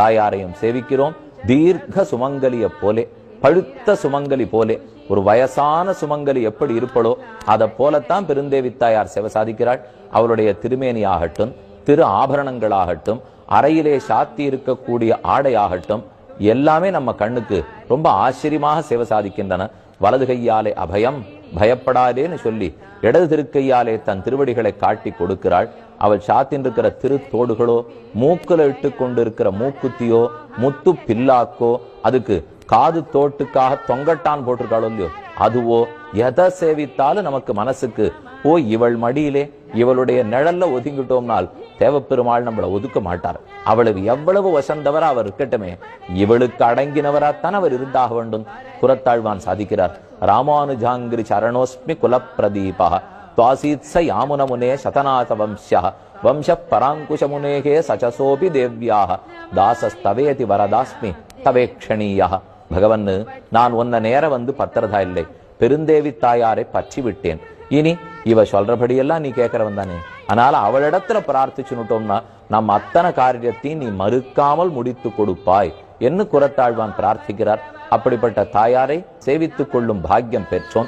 தாயாரையும் சேவிக்கிறோம். தீர்க்க சுமங்கலிய போலே பழுத்த சுமங்கலி போலே ஒரு வயசான சுமங்கலி எப்படி இருப்பளோ அதை போலத்தான் பெருந்தேவி தாயார் சேவை சாதிக்கிறாள். அவளுடைய திருமேனி ஆகட்டும் திரு ஆபரணங்களாகட்டும் அறையிலே சாத்தி இருக்கக்கூடிய ஆடையாகட்டும் எல்லாமே நம்ம கண்ணுக்கு ரொம்ப ஆச்சரியமாக சேவை சாதிக்கின்றன. வலது கையாலே அபயம் பயப்படாதேன்னு சொல்லி இடது திருக்கையாலே தன் திருவடிகளை காட்டி கொடுக்கிறாள். அவள் சாத்தின் இருக்கிற திருத்தோடுகளோ மூக்குல இட்டு கொண்டிருக்கிற மூக்குத்தியோ முத்து பில்லாக்கோ அதுக்கு காது தோட்டுக்காக தொங்கட்டான் போட்டிருக்காளோ இல்லையோ அதுவோ எதை சேவித்தாலும் நமக்கு மனசுக்கு ஓ இவள் மடியிலே இவளுடைய நிழல்ல ஒதுங்கிட்டோம்னால் தேவப்பெருமாள் நம்மளை ஒதுக்க மாட்டார். அவளுக்கு எவ்வளவு வசந்தவரா அவர் இருக்கட்டுமே இவளுக்கு அடங்கினவராத்தான் அவர் இருந்தாக வேண்டும். குரத்தாழ்வான் சாதிக்கிறார். ராமானுஜாங்கிரி சரணோஸ்மி குலப்பிரதீபா துவாசீத்ஸ யாமுனமுனே சதநாத வம்சா வம்ச பராங்குஷமுனேகே சச்சசோபி தேவ்யாக தாசஸ்தவேதி வரதாஸ்மி தவேக்ஷணீயா பகவன் நான் ஒன்ன நேரம் வந்து பத்திரதா இல்லை பெருந்தேவி தாயாரை பற்றி விட்டேன் இனி இவ சொல்றபடியெல்லாம் நீ கேட்கறவன் தானே. அதனால அவளிடத்துல பிரார்த்திச்சுனுட்டோம்னா நம் அத்தனை காரியத்தையும் நீ மறுக்காமல் முடித்து கொடுப்பாய். என்று குரத்தாழ்வான் பிரார்த்திக்கிறார்? அப்படிப்பட்ட தாயாரை சேவித்துக் கொள்ளும் பாக்கியம் பெற்றோம்